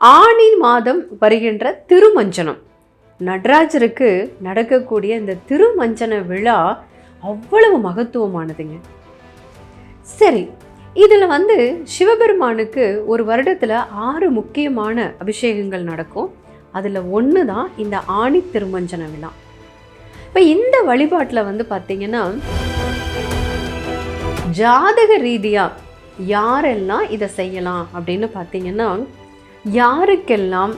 ஆணி மாதம் வருகின்ற திருமஞ்சனம். நடராஜருக்கு நடக்கக்கூடிய இந்த திருமஞ்சன விழா அவ்வளவு மகத்துவமானதுங்க. சரி இதில் வந்து சிவபெருமானுக்கு ஒரு வருடத்தில் ஆறு முக்கியமான அபிஷேகங்கள் நடக்கும். அதில் ஒன்று தான் இந்த ஆணி திருமஞ்சன விழா. இப்போ இந்த வழிபாட்டில் வந்து பார்த்தீங்கன்னா ஜாதக ரீதியாக யாரெல்லாம் இதை செய்யலாம் அப்படின்னு பார்த்தீங்கன்னா யாருக்கெல்லாம்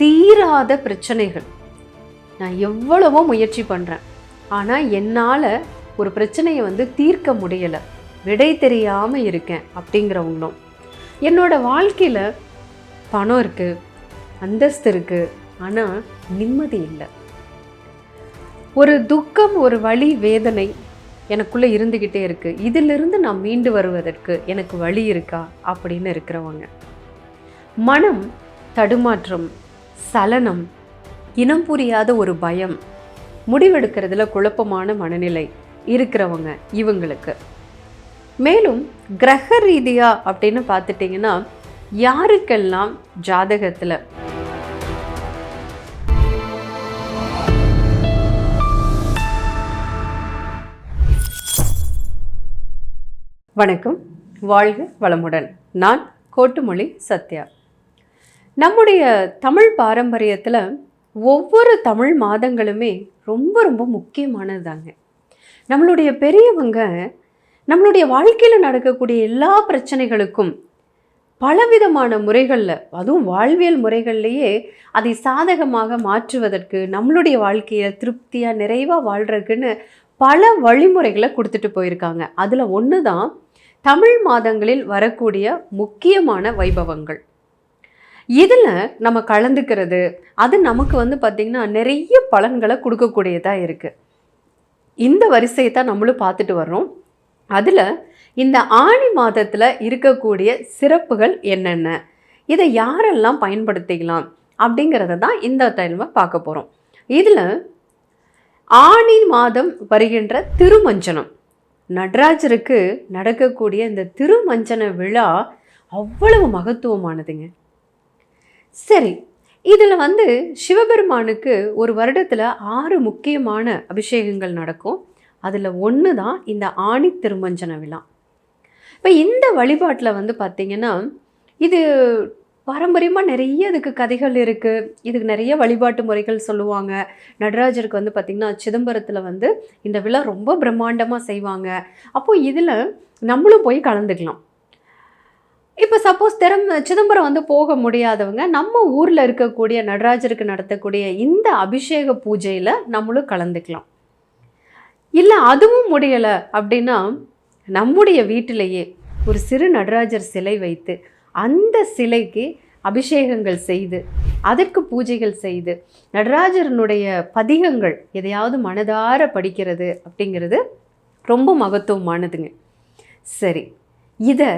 தீராத பிரச்சனைகள்? நான் எவ்வளவோ முயற்சி பண்ணுறேன் ஆனால் என்னால் ஒரு பிரச்சனையை வந்து தீர்க்க முடியலை. விடை தெரியாமல் இருக்கேன் அப்படிங்கிறவங்களும் என்னோட வாழ்க்கையில் பணம் இருக்குது அந்தஸ்து இருக்குது ஆனால் நிம்மதி இல்லை. ஒரு துக்கம் ஒரு வழி வேதனை எனக்குள்ளே இருந்துக்கிட்டே இருக்குது இதிலிருந்து நான் மீண்டு வருவதற்கு எனக்கு வழி இருக்கா? அப்படின்னு இருக்கிறவங்க. மனம் தடுமாற்றம் சலனம் இனம் புரியாத ஒரு பயம். முடிவெடுக்கிறதுல குழப்பமான மனநிலை இருக்கிறவங்க இவங்களுக்கு. மேலும் கிரக ரீதியா அப்படின்னு பார்த்துட்டிங்கன்னா யாருக்கெல்லாம் ஜாதகத்தில் வணக்கம். வாழ்க வளமுடன். நான் கோட்டுமொழி சத்யா. நம்முடைய தமிழ் பாரம்பரியத்தில் ஒவ்வொரு தமிழ் மாதங்களுமே ரொம்ப ரொம்ப முக்கியமானதுதாங்க. நம்மளுடைய பெரியவங்க நம்மளுடைய வாழ்க்கையில் நடக்கக்கூடிய எல்லா பிரச்சனைகளுக்கும் பலவிதமான முறைகளில் அதுவும் வாழ்வியல் முறைகள்லேயே அதை சாதகமாக மாற்றுவதற்கு நம்மளுடைய வாழ்க்கையை திருப்தியாக நிறைவாக வாழ்கிறதுக்குன்னு பல வழிமுறைகளை கொடுத்துட்டு போயிருக்காங்க. அதில் ஒன்று தான் தமிழ் மாதங்களில் வரக்கூடிய முக்கியமான வைபவங்கள். இதில் நம்ம கலந்துக்கிறது அது நமக்கு வந்து பார்த்திங்கன்னா நிறைய பலன்களை கொடுக்கக்கூடியதாக இருக்குது இந்த வரிசையை தான் நம்மளும் பார்த்துட்டு வர்றோம். அதில் இந்த ஆணி மாதத்தில் இருக்கக்கூடிய சிறப்புகள் என்னென்ன? இதை யாரெல்லாம் பயன்படுத்திக்கலாம் அப்படிங்கிறத தான் இந்த டைமில் பார்க்க போகிறோம் இதில் ஆணி மாதம் வருகின்ற திருமஞ்சனம். நடராஜருக்கு நடக்கக்கூடிய இந்த திருமஞ்சன விழா அவ்வளவு மகத்துவமானதுங்க. சரி இதில் வந்து சிவபெருமானுக்கு ஒரு வருடத்தில் ஆறு முக்கியமான அபிஷேகங்கள் நடக்கும். அதில் ஒன்று தான் இந்த ஆணி திருமஞ்சன விழா. இப்போ இந்த வழிபாட்டில் வந்து பார்த்திங்கன்னா இது பாரம்பரியமாக நிறைய இதுக்கு கதைகள் இருக்குது இதுக்கு நிறைய வழிபாட்டு முறைகள் சொல்லுவாங்க. நடராஜருக்கு வந்து பார்த்திங்கன்னா சிதம்பரத்தில் வந்து இந்த விழா ரொம்ப பிரம்மாண்டமாக செய்வாங்க. அப்போது இதில் நம்மளும் போய் கலந்துக்கலாம். இப்போ சப்போஸ் திறம் சிதம்பரம் வந்து போக முடியாதவங்க நம்ம ஊரில் இருக்கக்கூடிய நடராஜருக்கு நடத்தக்கூடிய இந்த அபிஷேக பூஜையில் நம்மளும் கலந்துக்கலாம். இல்லை அதுவும் முடியலை அப்படின்னா நம்முடைய வீட்டிலேயே ஒரு சிறு நடராஜர் சிலை வைத்து அந்த சிலைக்கு அபிஷேகங்கள் செய்து அதற்கு பூஜைகள் செய்து நடராஜரனுடைய பதிகங்கள் எதையாவது மனதார படிக்கிறது அப்படிங்கிறது ரொம்ப மகத்துவமானதுங்க. சரி இதை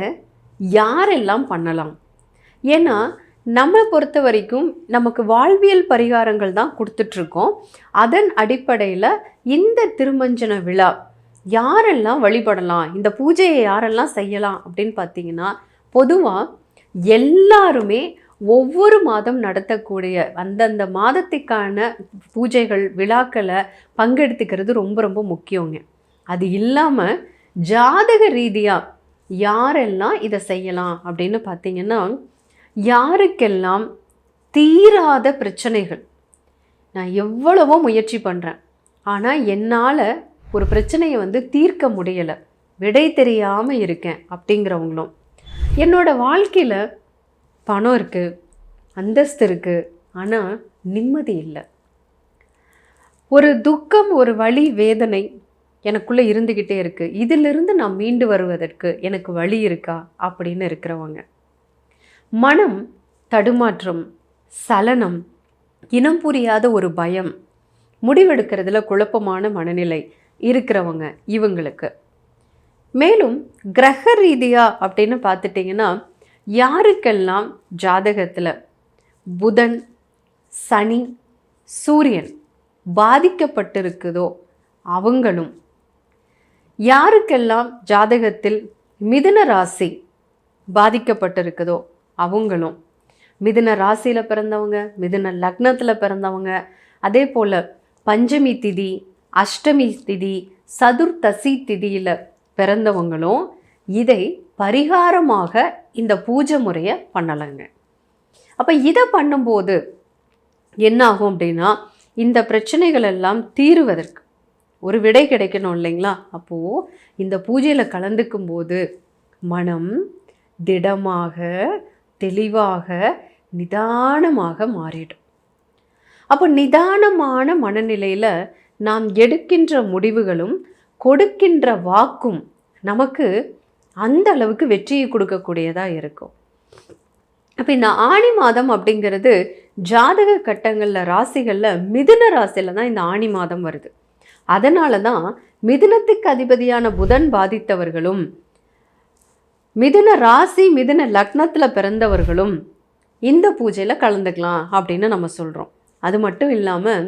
யாரெல்லாம் பண்ணலாம்? ஏன்னா நம்மை பொறுத்த வரைக்கும் நமக்கு வாழ்வியல் பரிகாரங்கள் தான் கொடுத்துட்ருக்கோம். அதன் அடிப்படையில் இந்த திருமஞ்சன விழா யாரெல்லாம் வழிபடலாம்? இந்த பூஜையை யாரெல்லாம் செய்யலாம் அப்படின்னு பார்த்தீங்கன்னா பொதுவாக எல்லாருமே ஒவ்வொரு மாதம் நடத்தக்கூடிய அந்தந்த மாதத்துக்கான பூஜைகள் விழாக்களை பங்கெடுத்துக்கிறது ரொம்ப ரொம்ப முக்கியங்க. அது இல்லாமல் ஜாதக ரீதியாக யாரெல்லாம் இதை செய்யலாம் அப்படின்னு பார்த்தீங்கன்னா யாருக்கெல்லாம் தீராத பிரச்சனைகள் நான் எவ்வளவோ முயற்சி பண்ணுறேன் ஆனால் என்னால் ஒரு பிரச்சனையை வந்து தீர்க்க முடியலை விடை தெரியாமல் இருக்கேன் அப்படிங்கிறவங்களும். என்னோடய வாழ்க்கையில் பணம் இருக்குது அந்தஸ்து இருக்குது ஆனால் நிம்மதி இல்லை. ஒரு துக்கம் ஒரு வழி வேதனை எனக்குள்ளே இருந்துக்கிட்டே இருக்குது இதிலிருந்து நான் மீண்டு வருவதற்கு எனக்கு வழி இருக்கா? அப்படின்னு இருக்கிறவங்க. மனம் தடுமாற்றம் சலனம் இனம் புரியாத ஒரு பயம் முடிவெடுக்கிறதுல குழப்பமான மனநிலை இருக்கிறவங்க இவங்களுக்கு. மேலும் கிரக ரீதியாக அப்படின்னு பார்த்துட்டிங்கன்னா யாருக்கெல்லாம் ஜாதகத்தில் புதன் சனி சூரியன் பாதிக்கப்பட்டிருக்குதோ அவங்களும் யாருக்கெல்லாம் ஜாதகத்தில் மிதுன ராசி பாதிக்கப்பட்டிருக்குதோ அவங்களும் மிதுன ராசியில் பிறந்தவங்க மிதுன லக்னத்தில் பிறந்தவங்க அதே போல் பஞ்சமி திதி அஷ்டமி திதி சதுர்த்தசி திதியில் பிறந்தவங்களும் இதை பரிகாரமாக இந்த பூஜை முறையை பண்ணலைங்க. அப்போ இதை பண்ணும்போது என்ன ஆகும் அப்படின்னா இந்த பிரச்சனைகள் எல்லாம் தீருவதற்கு ஒரு விடை கிடைக்கணும் இல்லைங்களா? அப்போது இந்த பூஜையில் கலந்துக்கும் போது மனம் திடமாக தெளிவாக நிதானமாக மாறிடும். அப்போ நிதானமான மனநிலையில் நாம் எடுக்கின்ற முடிவுகளும் கொடுக்கின்ற வாக்கும் நமக்கு அந்த அளவுக்கு வெற்றியை கொடுக்கக்கூடியதாக இருக்கும். அப்போ இந்த ஆணி மாதம் அப்படிங்கிறது ஜாதக கட்டங்களில் ராசிகளில் மிதுன ராசியில் தான் இந்த ஆணி மாதம் வருது. அதனால தான் மிதுனத்துக்கு அதிபதியான புதன் பாதித்தவர்களும் மிதுன ராசி மிதுன லக்னத்தில் பிறந்தவர்களும் இந்த பூஜையில் கலந்துக்கலாம் அப்படின்னு நம்ம சொல்கிறோம் அது மட்டும் இல்லாமல்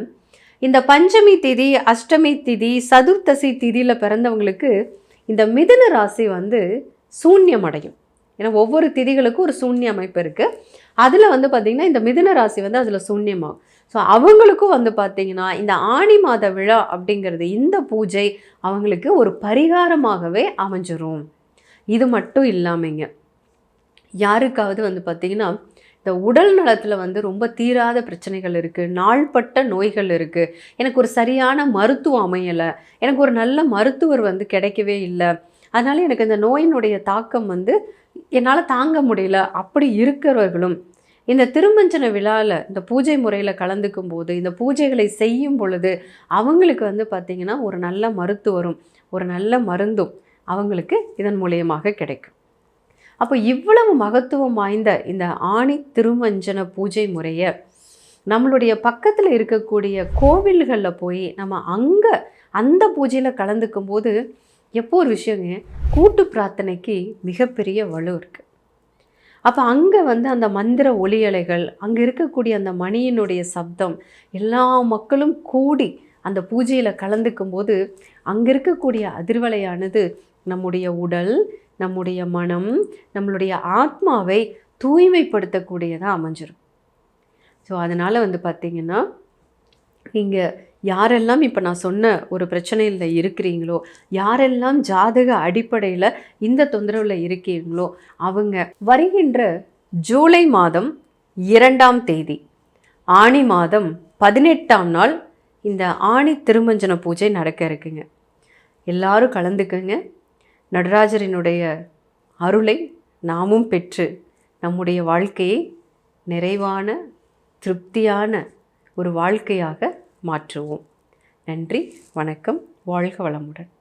இந்த பஞ்சமி திதி அஷ்டமி திதி சதுர்த்தசி திதியில் பிறந்தவங்களுக்கு இந்த மிதுன ராசி வந்து சூன்யம் அடையும். ஏன்னா ஒவ்வொரு திதிகளுக்கும் ஒரு சூன்ய அமைப்பு இருக்குது அதில் வந்து பார்த்திங்கன்னா இந்த மிதுன ராசி வந்து அதில் சூன்யமாகும். ஸோ அவங்களுக்கும் வந்து பார்த்திங்கன்னா இந்த ஆணி மாத விழா அப்படிங்கிறது இந்த பூஜை அவங்களுக்கு ஒரு பரிகாரமாகவே அமைஞ்சிரும். இது மட்டும் இல்லாமைங்க யாருக்காவது வந்து பார்த்திங்கன்னா இந்த உடல் நலத்தில் வந்து ரொம்ப தீராத பிரச்சனைகள் இருக்குது நாள்பட்ட நோய்கள் இருக்குது எனக்கு ஒரு சரியான மருத்துவம் அமையலை எனக்கு ஒரு நல்ல மருத்துவர் வந்து கிடைக்கவே இல்லை அதனால் எனக்கு இந்த நோயினுடைய தாக்கம் வந்து என்னால் தாங்க முடியல. அப்படி இருக்கிறவர்களும் இந்த திருமஞ்சன விழாவில் இந்த பூஜை முறையில் கலந்துக்கும் போது இந்த பூஜைகளை செய்யும் பொழுது அவங்களுக்கு வந்து பார்த்திங்கன்னா ஒரு நல்ல மருத்துவரும் ஒரு நல்ல மருந்தும் அவங்களுக்கு இதன் மூலியமாக கிடைக்கும். அப்போ இவ்வளவு மகத்துவம் வாய்ந்த இந்த ஆணி திருமஞ்சன பூஜை முறையை நம்மளுடைய பக்கத்தில் இருக்கக்கூடிய கோவில்களில் போய் நம்ம அங்கே அந்த பூஜையில் கலந்துக்கும் போது எப்போ ஒரு விஷயங்க? கூட்டு பிரார்த்தனைக்கு மிகப்பெரிய வலு இருக்குது அப்போ அங்கே வந்து அந்த மந்திர ஒளியலைகள் அங்கே இருக்கக்கூடிய அந்த மணியினுடைய சப்தம் எல்லா மக்களும் கூடி அந்த பூஜையில் கலந்துக்கும் போது அங்கே இருக்கக்கூடிய அதிர்வலையானது நம்முடைய உடல் நம்முடைய மனம் நம்மளுடைய ஆத்மாவை தூய்மைப்படுத்தக்கூடியதாக அமைஞ்சிரும். ஸோ அதனால் வந்து பார்த்திங்கன்னா நீங்கள் யாரெல்லாம் இப்போ நான் சொன்ன ஒரு பிரச்சனையில் இருக்கிறீங்களோ யாரெல்லாம் ஜாதக அடிப்படையில் இந்த தொந்தரவில் இருக்கீங்களோ அவங்க வருகின்ற ஜூலை மாதம் இரண்டாம் தேதி ஆணி மாதம் பதினெட்டாம் நாள் இந்த ஆணி திருமஞ்சன பூஜை நடக்க இருக்குங்க. எல்லாரும் கலந்துக்குங்க. நடராஜரினுடைய அருளை நாமும் பெற்று நம்முடைய வாழ்க்கையை நிறைவான திருப்தியான ஒரு வாழ்க்கையாக மாற்றுவோம். நன்றி வணக்கம் வாழ்க வளமுடன்.